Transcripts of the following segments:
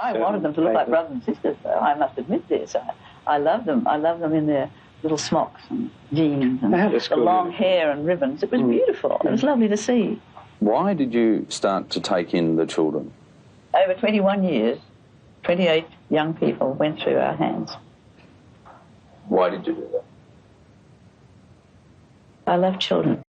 I wanted them to look like brothers and sisters, though. I must admit this. I, I love them. I love them in their little smocks and jeans and That's the long hair and ribbons. It was mm. beautiful. It was mm. lovely to see. Why did you start to take in the children? Over 21 years, 28 young people went through our hands. Why did you do that? I love children.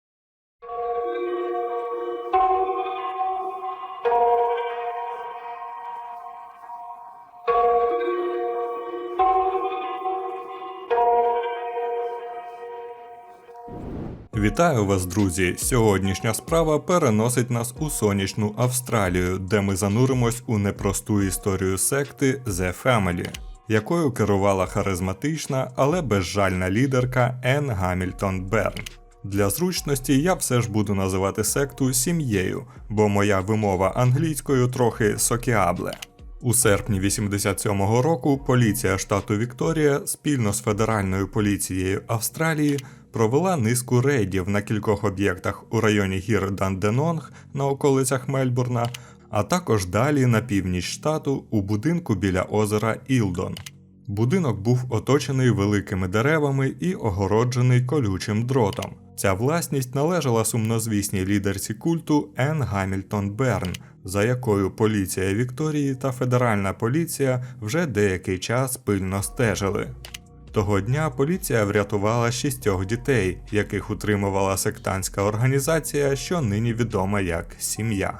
Вітаю вас, друзі! Сьогоднішня справа переносить нас у сонячну Австралію, де ми зануримось у непросту історію секти The Family, якою керувала харизматична, але безжальна лідерка Енн Гамільтон Берн. Для зручності я все ж буду називати секту сім'єю, бо моя вимова англійською трохи сокіабле. У серпні 87-го року поліція штату Вікторія спільно з Федеральною поліцією Австралії провела низку рейдів на кількох об'єктах у районі гір Данденонг на околицях Мельбурна, а також далі на північ штату у будинку біля озера Ілдон. Будинок був оточений великими деревами і огороджений колючим дротом. Ця власність належала сумнозвісній лідерці культу Енн Гамільтон Берн, за якою поліція Вікторії та федеральна поліція вже деякий час пильно стежили. Того дня поліція врятувала шістьох дітей, яких утримувала сектантська організація, що нині відома як сім'я.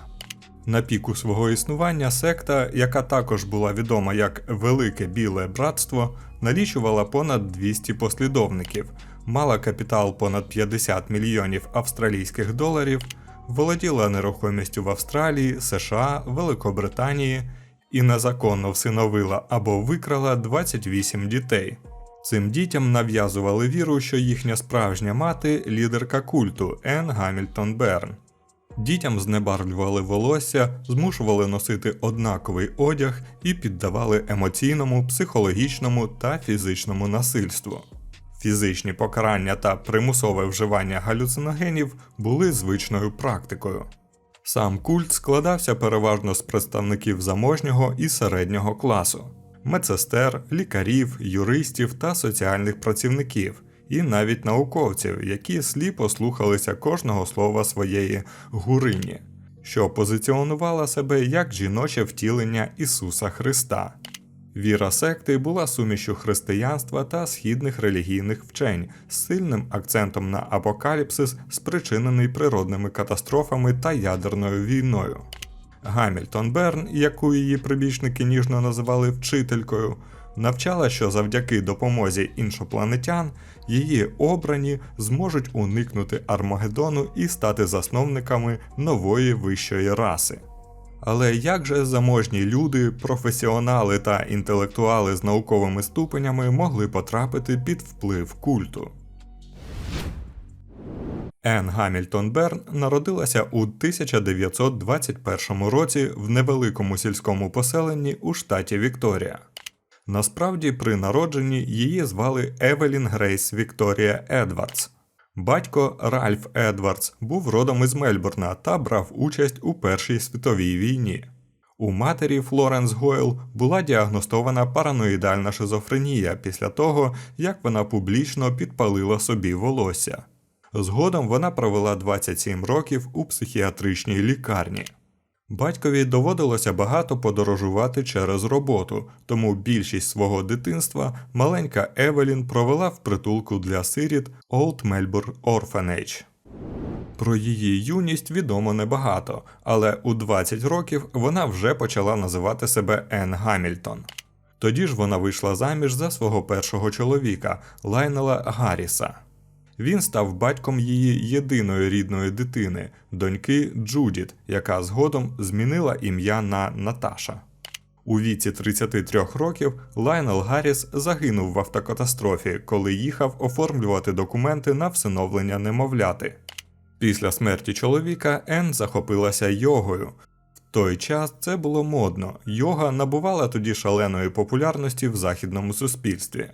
На піку свого існування секта, яка також була відома як Велике Біле Братство, налічувала понад 200 послідовників, мала капітал понад 50 мільйонів австралійських доларів, володіла нерухомістю в Австралії, США, Великобританії і незаконно всиновила або викрала 28 дітей. Цим дітям нав'язували віру, що їхня справжня мати лідерка культу Енн Гамільтон Берн. Дітям знебарвлювали волосся, змушували носити однаковий одяг і піддавали емоційному, психологічному та фізичному насильству. Фізичні покарання та примусове вживання галюциногенів були звичною практикою. Сам культ складався переважно з представників заможнього і середнього класу, медсестер, лікарів, юристів та соціальних працівників, і навіть науковців, які сліпо слухалися кожного слова своєї гурині, що позиціонувала себе як жіноче втілення Ісуса Христа. Віра секти була сумішю християнства та східних релігійних вчень з сильним акцентом на апокаліпсис, спричинений природними катастрофами та ядерною війною. Гамільтон Берн, яку її прибічники ніжно називали вчителькою, навчала, що завдяки допомозі іншопланетян її обрані зможуть уникнути Армагеддону і стати засновниками нової вищої раси. Але як же заможні люди, професіонали та інтелектуали з науковими ступенями могли потрапити під вплив культу? Енн Гамільтон Берн народилася у 1921 році в невеликому сільському поселенні у штаті Вікторія. Насправді, при народженні її звали Евелін Грейс Вікторія Едвардс. Батько Ральф Едвардс був родом із Мельбурна та брав участь у Першій світовій війні. У матері Флоренс Гойл була діагностована параноїдальна шизофренія після того, як вона публічно підпалила собі волосся. Згодом вона провела 27 років у психіатричній лікарні. Батькові доводилося багато подорожувати через роботу, тому більшість свого дитинства маленька Евелін провела в притулку для сиріт Old Melbourne Orphanage. Про її юність відомо небагато, але у 20 років вона вже почала називати себе Енн Гамільтон. Тоді ж вона вийшла заміж за свого першого чоловіка Лайнела Гарріса. Він став батьком її єдиної рідної дитини, доньки Джудіт, яка згодом змінила ім'я на Наташа. У віці 33 років Лайнел Гарріс загинув в автокатастрофі, коли їхав оформлювати документи на всиновлення немовляти. Після смерті чоловіка Енн захопилася йогою. В той час це було модно. Йога набувала тоді шаленої популярності в західному суспільстві.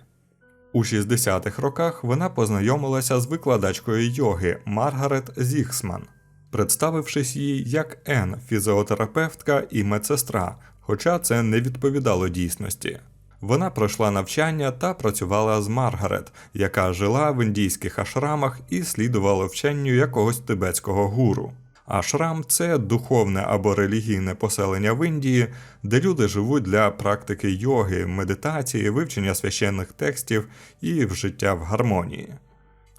У 60-х роках вона познайомилася з викладачкою йоги Маргарет Зіхсман, представившись їй як Ен, фізіотерапевтка і медсестра, Хоча це не відповідало дійсності. Вона пройшла навчання та працювала з Маргарет, яка жила в індійських ашрамах і слідувала вченню якогось тибетського гуру. Ашрам це духовне або релігійне поселення в Індії, де люди живуть для практики йоги, медитації, вивчення священних текстів і вжиття в гармонії.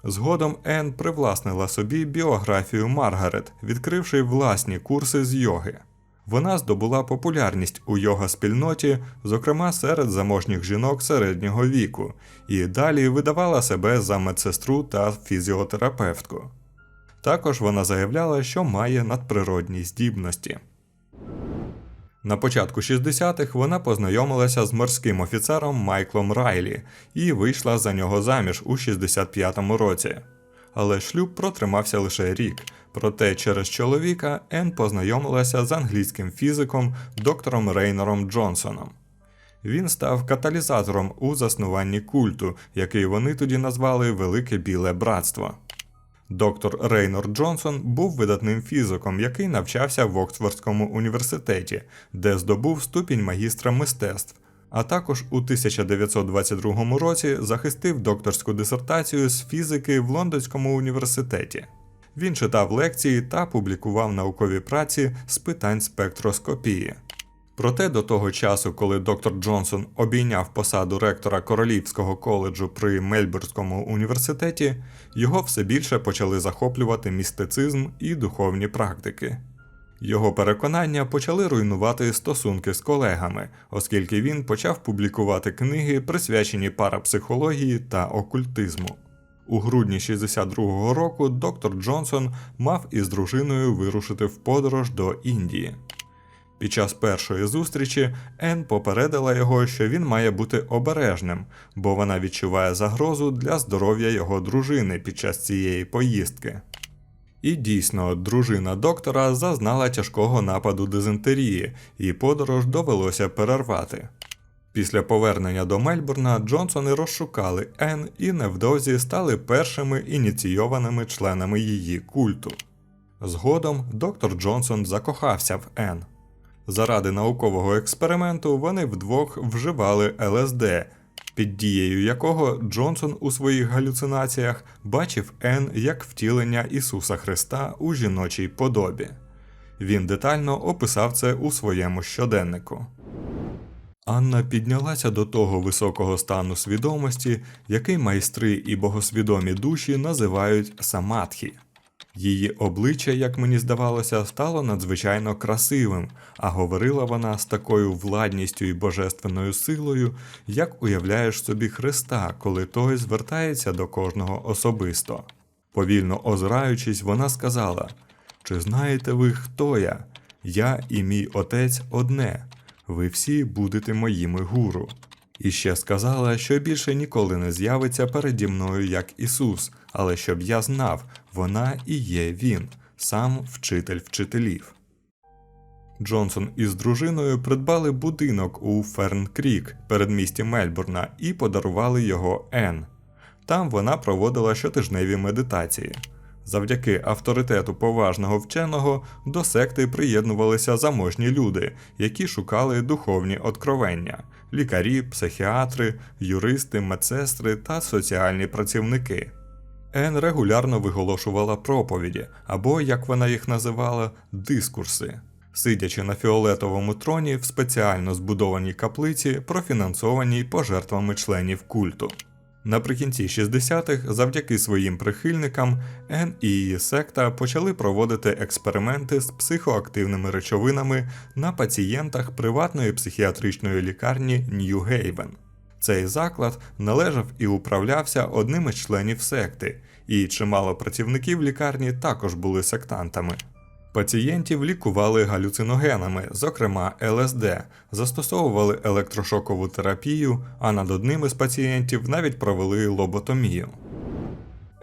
Згодом Енн привласнила собі біографію Маргарет, відкривши власні курси з йоги. Вона здобула популярність у йога-спільноті, зокрема серед заможніх жінок середнього віку, і далі видавала себе за медсестру та фізіотерапевтку. Також вона заявляла, що має надприродні здібності. На початку 60-х вона познайомилася з морським офіцером Майклом Райлі і вийшла за нього заміж у 65-му році. Але шлюб протримався лише рік. Проте через чоловіка Енн познайомилася з англійським фізиком доктором Рейнором Джонсоном. Він став каталізатором у заснуванні культу, який вони тоді назвали Велике Біле Братство. Доктор Рейнор Джонсон був видатним фізиком, який навчався в Оксфордському університеті, де здобув ступінь магістра мистецтв, а також у 1922 році захистив докторську дисертацію з фізики в Лондонському університеті. Він читав лекції та публікував наукові праці з питань спектроскопії. Проте до того часу, коли доктор Джонсон обійняв посаду ректора Королівського коледжу при Мельбурнському університеті, його все більше почали захоплювати містицизм і духовні практики. Його переконання почали руйнувати стосунки з колегами, оскільки він почав публікувати книги, присвячені парапсихології та окультизму. У грудні 62-го року доктор Джонсон мав із дружиною вирушити в подорож до Індії. Під час першої зустрічі Енн попередила його, що він має бути обережним, бо вона відчуває загрозу для здоров'я його дружини під час цієї поїздки. І дійсно, дружина доктора зазнала тяжкого нападу дизентерії, і подорож довелося перервати. Після повернення до Мельбурна Джонсони розшукали Енн і невдовзі стали першими ініційованими членами її культу. Згодом доктор Джонсон закохався в Енн. Заради наукового експерименту вони вдвох вживали ЛСД, під дією якого Джонсон у своїх галюцинаціях бачив Ен як втілення Ісуса Христа у жіночій подобі. Він детально описав це у своєму щоденнику. Анна піднялася до того високого стану свідомості, який майстри і богосвідомі душі називають самадхі. Її обличчя, як мені здавалося, стало надзвичайно красивим, а говорила вона з такою владністю і божественною силою, як уявляєш собі Христа, коли той звертається до кожного особисто. Повільно озираючись, вона сказала: Чи знаєте ви, хто я? Я і мій отець одне. Ви всі будете моїми гуру. І ще сказала, що більше ніколи не з'явиться переді мною як Ісус, але щоб я знав, вона і є Він, сам вчитель вчителів. Джонсон із дружиною придбали будинок у Ферн-Крік, передмісті Мельбурна, і подарували його Енн. Там вона проводила щотижневі медитації. Завдяки авторитету поважного вченого до секти приєднувалися заможні люди, які шукали духовні откровення лікарі, психіатри, юристи, медсестри та соціальні працівники. Ен регулярно виголошувала проповіді або, як вона їх називала, дискурси, сидячи на фіолетовому троні в спеціально збудованій каплиці, профінансованій пожертвами членів культу. Наприкінці 60-х, завдяки своїм прихильникам, Ен і її секта почали проводити експерименти з психоактивними речовинами на пацієнтах приватної психіатричної лікарні Нью-Гейвен. Цей заклад належав і управлявся одним із членів секти, і чимало працівників лікарні також були сектантами. Пацієнтів лікували галюциногенами, зокрема ЛСД, застосовували електрошокову терапію, а над одним із пацієнтів навіть провели лоботомію.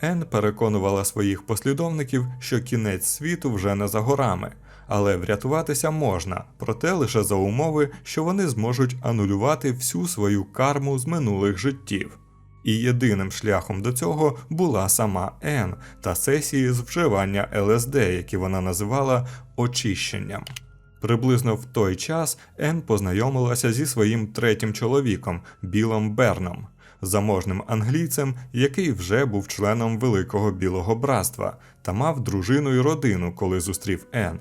Ен переконувала своїх послідовників, що кінець світу вже не за горами, але врятуватися можна, проте лише за умови, що вони зможуть анулювати всю свою карму з минулих життів. І єдиним шляхом до цього була сама Ен та сесії з вживання ЛСД, які вона називала очищенням. Приблизно в той час Ен познайомилася зі своїм третім чоловіком Білом Берном, заможним англійцем, який вже був членом Великого Білого Братства та мав дружину і родину, коли зустрів Ен.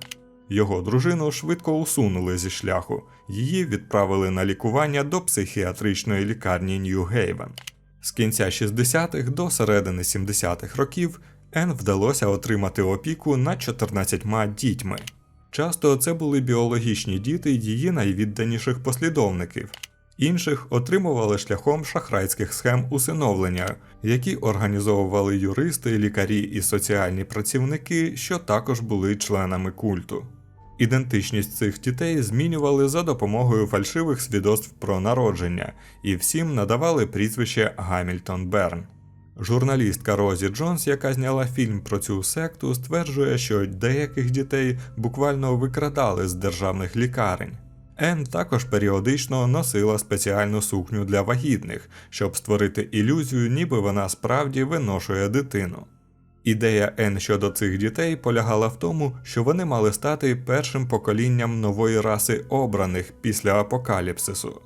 Його дружину швидко усунули зі шляху. Її відправили на лікування до психіатричної лікарні Нью-Гейвен. З кінця 60-х до середини 70-х років Ен вдалося отримати опіку над 14 дітьми. Часто це були біологічні діти її найвідданіших послідовників. Інших отримували шляхом шахрайських схем усиновлення, які організовували юристи, лікарі і соціальні працівники, що також були членами культу. Ідентичність цих дітей змінювали за допомогою фальшивих свідоцтв про народження і всім надавали прізвище Гамільтон Берн. Журналістка Розі Джонс, яка зняла фільм про цю секту, стверджує, що деяких дітей буквально викрадали з державних лікарень. Ен також періодично носила спеціальну сукню для вагітних, щоб створити ілюзію, ніби вона справді виношує дитину. Ідея Ен щодо цих дітей полягала в тому, що вони мали стати першим поколінням нової раси обраних після апокаліпсису.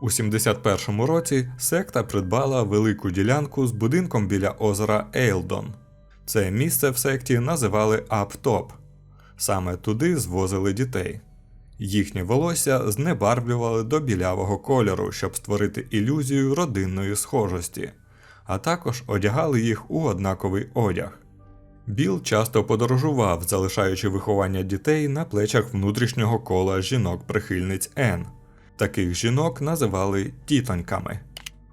У 71-му році секта придбала велику ділянку з будинком біля озера Ейлдон. Це місце в секті називали Аптоп. Саме туди звозили дітей. Їхнє волосся знебарвлювали до білявого кольору, щоб створити ілюзію родинної схожості, а також одягали їх у однаковий одяг. Біл часто подорожував, залишаючи виховання дітей на плечах внутрішнього кола жінок-прихильниць Н. Таких жінок називали тітоньками.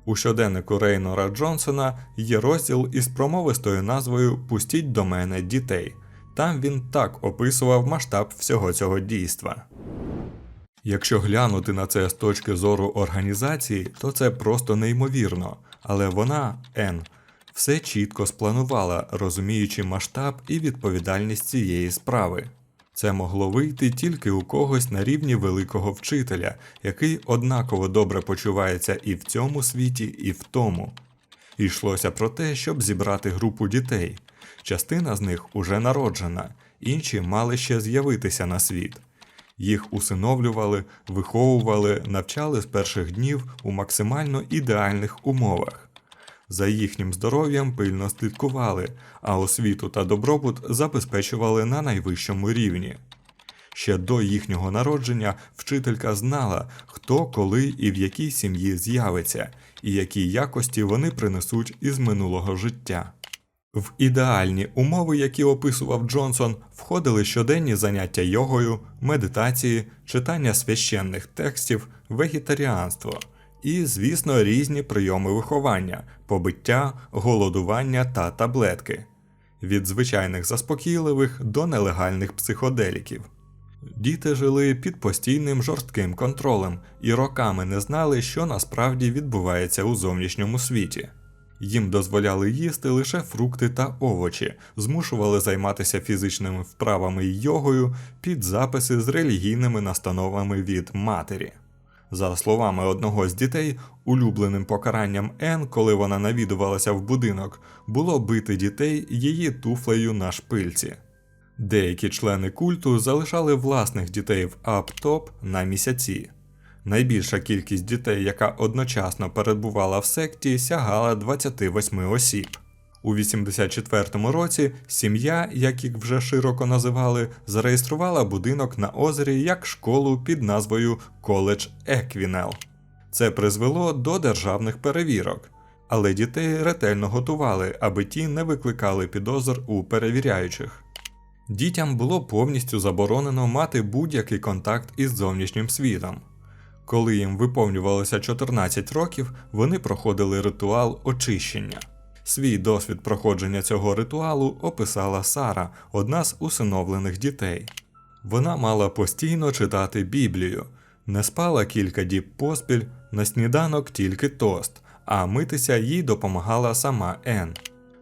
У щоденнику Рейнора Джонсона є розділ із промовистою назвою Пустіть до мене дітей. Там він так описував масштаб всього цього дійства. Якщо глянути на це з точки зору організації, то це просто неймовірно. Але вона, Н, все чітко спланувала, розуміючи масштаб і відповідальність цієї справи. Це могло вийти тільки у когось на рівні великого вчителя, який однаково добре почувається і в цьому світі, і в тому. Йшлося про те, щоб зібрати групу дітей. Частина з них уже народжена, інші мали ще з'явитися на світ. Їх усиновлювали, виховували, навчали з перших днів у максимально ідеальних умовах. За їхнім здоров'ям пильно слідкували, а освіту та добробут забезпечували на найвищому рівні. Ще до їхнього народження вчителька знала, хто, коли і в якій сім'ї з'явиться, і які якості вони принесуть із минулого життя. В ідеальні умови, які описував Джонсон, входили щоденні заняття йогою, медитації, читання священних текстів, вегетаріанство і, звісно, різні прийоми виховання, побиття, голодування та таблетки від звичайних заспокійливих до нелегальних психоделіків. Діти жили під постійним жорстким контролем і роками не знали, що насправді відбувається у зовнішньому світі. Їм дозволяли їсти лише фрукти та овочі, змушували займатися фізичними вправами й йогою під записи з релігійними настановами від матері. За словами одного з дітей, улюбленим покаранням Ен, коли вона навідувалася в будинок, було бити дітей її туфлею на шпильці. Деякі члени культу залишали власних дітей в Аптоп на місяці. Найбільша кількість дітей, яка одночасно перебувала в секті, сягала 28 осіб. У 84-му році сім'я, як їх вже широко називали, зареєструвала будинок на озері як школу під назвою Коледж Еквінел. Це призвело до державних перевірок, але дітей ретельно готували, аби ті не викликали підозр у перевіряючих. Дітям було повністю заборонено мати будь-який контакт із зовнішнім світом. Коли їм виповнювалося 14 років, вони проходили ритуал очищення. Свій досвід проходження цього ритуалу описала Сара, одна з усиновлених дітей. Вона мала постійно читати Біблію, не спала кілька діб поспіль, на сніданок тільки тост, а митися їй допомагала сама Ен.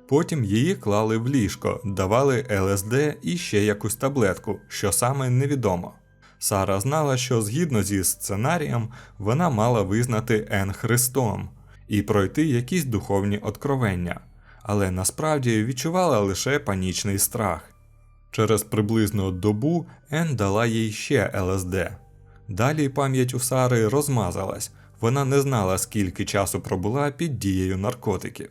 Потім її клали в ліжко, давали ЛСД і ще якусь таблетку, що саме невідомо. Сара знала, що згідно зі сценарієм вона мала визнати Ен Христом і пройти якісь духовні откровення, але насправді відчувала лише панічний страх. Через приблизно добу Ен дала їй ще ЛСД. Далі пам'ять у Сари розмазалась, вона не знала, скільки часу пробула під дією наркотиків.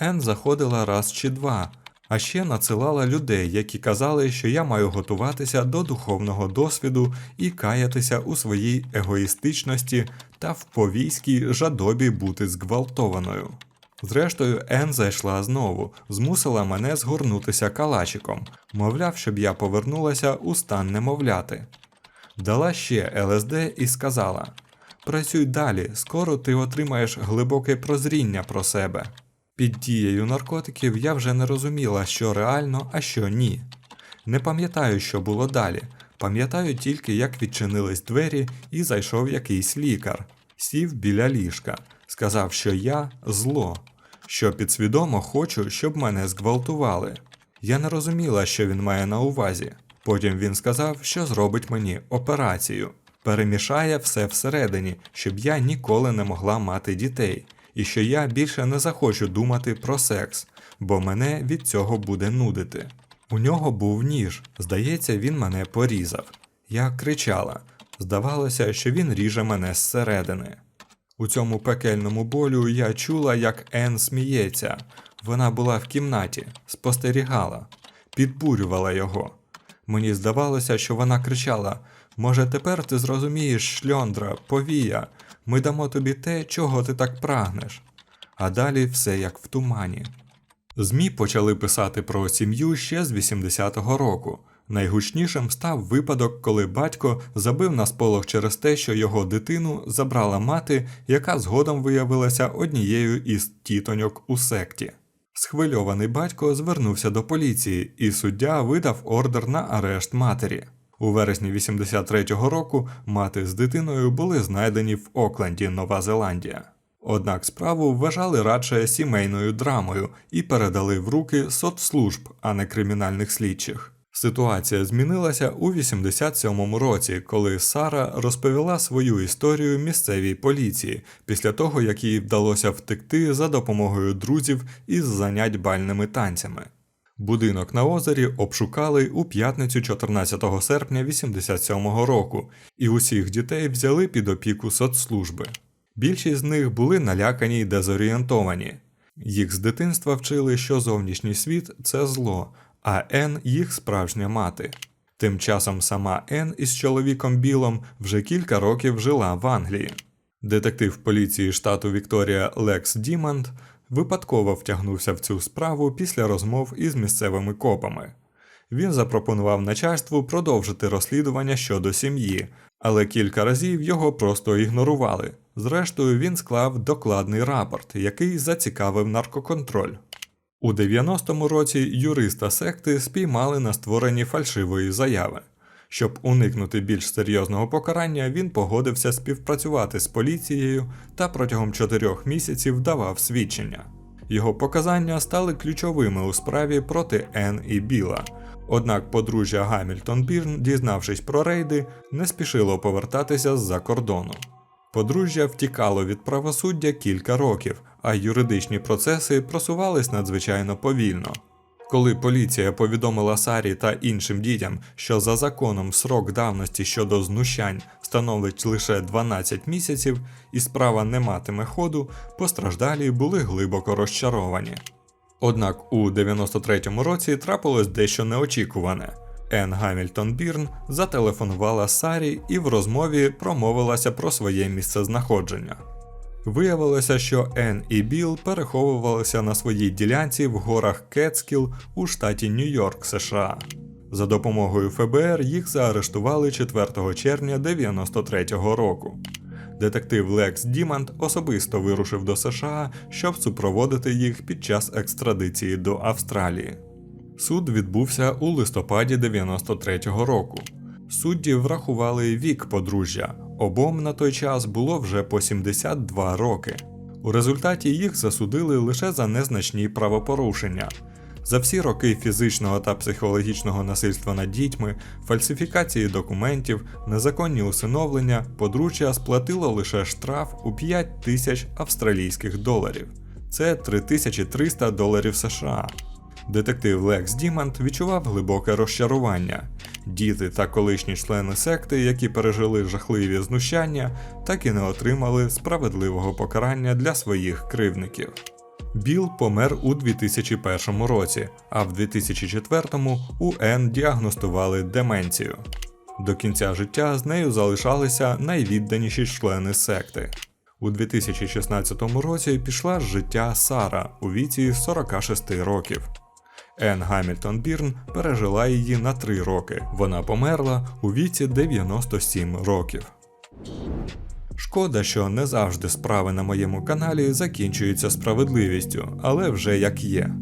Ен заходила раз чи два, а ще надсилала людей, які казали, що я маю готуватися до духовного досвіду і каятися у своїй егоїстичності та в повійській жадобі бути зґвалтованою. Зрештою, Ен зайшла знову, змусила мене згорнутися калачиком, мовляв, щоб я повернулася у стан немовляти. Дала ще ЛСД і сказала: Працюй далі, скоро ти отримаєш глибоке прозріння про себе. Під дією наркотиків я вже не розуміла, що реально, а що ні. Не пам'ятаю, що було далі. Пам'ятаю тільки, як відчинились двері і зайшов якийсь лікар, сів біля ліжка, сказав, що я зло, що підсвідомо хочу, щоб мене зґвалтували. Я не розуміла, що він має на увазі. Потім він сказав, що зробить мені операцію, перемішає все всередині, щоб я ніколи не могла мати дітей, і що я більше не захочу думати про секс, бо мене від цього буде нудити. У нього був ніж, здається, він мене порізав. Я кричала. Здавалося, що він ріже мене зсередини. У цьому пекельному болю я чула, як Ен сміється. Вона була в кімнаті, спостерігала, підбурювала його. Мені здавалося, що вона кричала: Може, тепер ти зрозумієш, шльондра, повія, ми дамо тобі те, чого ти так прагнеш. А далі все як в тумані. ЗМІ почали писати про сім'ю ще з 80-го року. Найгучнішим став випадок, коли батько забив на сполох через те, що його дитину забрала мати, яка згодом виявилася однією із тітоньок у секті. Схвильований батько звернувся до поліції, і суддя видав ордер на арешт матері. У вересні 83-го року мати з дитиною були знайдені в Окленді, Нова Зеландія. Однак справу вважали радше сімейною драмою і передали в руки соцслужб, а не кримінальних слідчих. Ситуація змінилася у 87-му році, коли Сара розповіла свою історію місцевій поліції після того, як їй вдалося втекти за допомогою друзів із занять бальними танцями. Будинок на озері обшукали у п'ятницю 14 серпня 87-го року, і усіх дітей взяли під опіку соцслужби. Більшість з них були налякані й дезорієнтовані. Їх з дитинства вчили, що зовнішній світ це зло, а Ен їх справжня мати. Тим часом сама Ен із чоловіком Білом вже кілька років жила в Англії. Детектив поліції штату Вікторія Лекс Діманд випадково втягнувся в цю справу після розмов із місцевими копами. Він запропонував начальству продовжити розслідування щодо сім'ї, але кілька разів його просто ігнорували. Зрештою, він склав докладний рапорт, який зацікавив наркоконтроль. У 90-му році юриста секти спіймали на створенні фальшивої заяви. Щоб уникнути більш серйозного покарання, він погодився співпрацювати з поліцією та протягом чотирьох місяців давав свідчення. Його показання стали ключовими у справі проти Ен і Біла. Однак подружжя Гамільтон Бірн, дізнавшись про рейди, не спішило повертатися з-за кордону. Подружжя втікало від правосуддя кілька років, а юридичні процеси просувались надзвичайно повільно. Коли поліція повідомила Сарі та іншим дітям, що за законом срок давності щодо знущань становить лише 12 місяців і справа не матиме ходу, постраждалі були глибоко розчаровані. Однак у 93-му році трапилось дещо неочікуване. Ен Гамільтон Бірн зателефонувала Сарі і в розмові промовилася про своє місцезнаходження. Виявилося, що Ен і Біл переховувалися на своїй ділянці в горах Кетскіл у штаті Нью-Йорк, США. За допомогою ФБР їх заарештували 4 червня 93-го року. Детектив Лекс Дімант особисто вирушив до США, щоб супроводити їх під час екстрадиції до Австралії. Суд відбувся у листопаді 93-го року. Судді врахували вік подружжя. Обом на той час було вже по 72 роки. У результаті їх засудили лише за незначні правопорушення. За всі роки фізичного та психологічного насильства над дітьми, фальсифікації документів, незаконні усиновлення, подружжя сплатило лише штраф у 5 тисяч австралійських доларів. Це 3300 доларів США. Детектив Лекс Дімант відчував глибоке розчарування. Діти та колишні члени секти, які пережили жахливі знущання, так і не отримали справедливого покарання для своїх кривників. Біл помер у 2001 році, а в 2004 у Енн діагностували деменцію. До кінця життя з нею залишалися найвідданіші члени секти. У 2016 році пішла з життя Сара у віці 46 років. Енн Гамільтон Бірн пережила її на 3 роки. Вона померла у віці 97 років. Шкода, що не завжди справи на моєму каналі закінчуються справедливістю, але вже як є.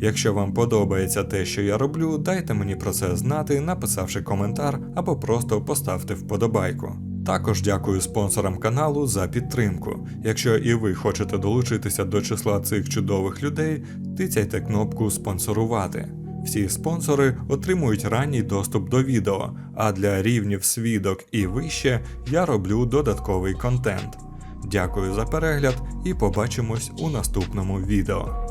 Якщо вам подобається те, що я роблю, дайте мені про це знати, написавши коментар або просто поставте вподобайку. Також дякую спонсорам каналу за підтримку. Якщо і ви хочете долучитися до числа цих чудових людей, тицяйте кнопку спонсорувати. Всі спонсори отримують ранній доступ до відео, а для рівнів свідок і вище я роблю додатковий контент. Дякую за перегляд і побачимось у наступному відео.